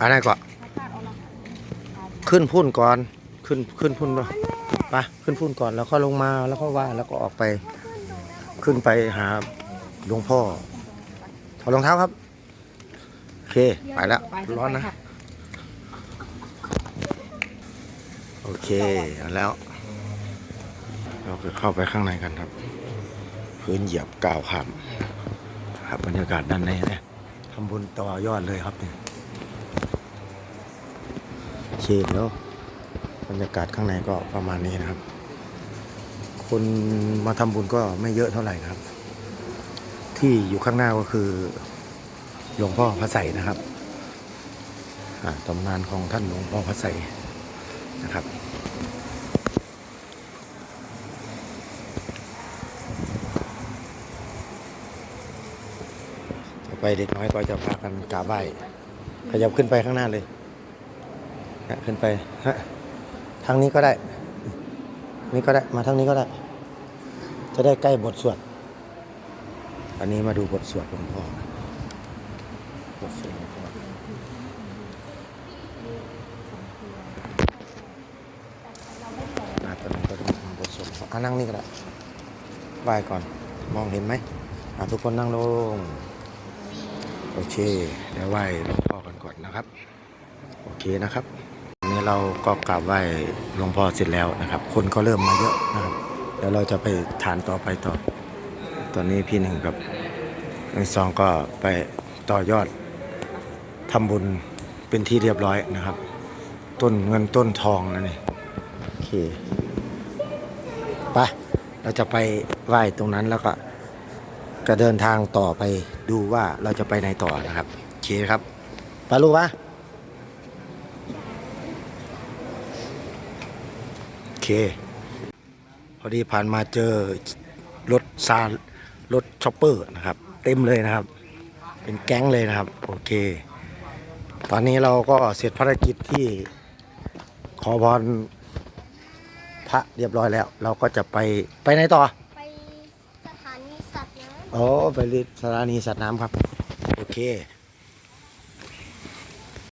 อะไรก่อนพระธาตุเอาเนาะขึ้นพุ่นก่อน ขึ้นขึ้นพุ่นก่อนไปขึ้นพุ่นก่อนแล้วก็ลงมาแล้วก็ว่าแล้วก็ออกไป ขึ้นไปหาหลวงพ่อถอดรองเท้าครับ โอเค ไปแล้ว ร้อนนะ โอเคแล้ว เราจะเข้าไปข้างในกันครับ พื้นเหยียบก้าวข้ามครับบรรยากาศด้านในเนี่ยทำบุญต่อยอดเลยครับเนี่ย โอเคแล้วบรรยากาศข้างในก็ประมาณนี้นะครับ คนมาทำบุญก็ไม่เยอะเท่าไหร่นะครับ ที่อยู่ข้างหน้าก็คือหลวงพ่อพระไสนะครับอาตำนานของท่านหลวงพ่อพระไสนะครับไปเด็กน้อยก็จะพากันกราบไหว้ขยับขึ้นไปข้างหน้าเลย ฮะขึ้นไปฮะทางนี้ก็ได้ นี่ก็ได้มาทางนี้ก็ได้ จะได้ใกล้บทสวด อันนี้มาดูบทสวดหลวงพ่อบทสวดหลวงพ่ออ่าตอนนี้ก็ต้องทำบทสวดอ่านั่งนี่ก็ได้ไหว้ก่อนมองเห็นไหมอะทุกคนนั่งลงโอเคเดี๋ยวไหว้หลวงพ่อกันก่อนนะครับ โอเคนะครับ เราก็กราบไหว้หลวงพ่อเสร็จแล้วนะครับ คนก็เริ่มมาเยอะนะครับเดี๋ยวเราจะไปฐานต่อไปต่อ ตอนนี้พี่หนึ่งกับพี่สองก็ไปต่อยอดทำบุญเป็นที่เรียบร้อยนะครับ ต้นเงินต้นทองนั่นเองโอเคไปเราจะไปไหว้ตรงนั้นแล้วก็กเดินทางต่อไปดูว่าเราจะไปไหนต่อนะครับโอเคครับไปลูกปะโอ เคพอดีผ่านมาเจอรถซารถช็อปเปอร์นะครับ เต็มเลยนะครับ เป็นแก๊งเลยนะครับ โอเค ตอนนี้เราก็เสร็จภารกิจที่ขอพรพระเรียบร้อยแล้ว เราก็จะไปไปไหนต่อไปสถานีสัตว์น้อ๋อไปสถานีสัตว์น้ำครับ โอเคำ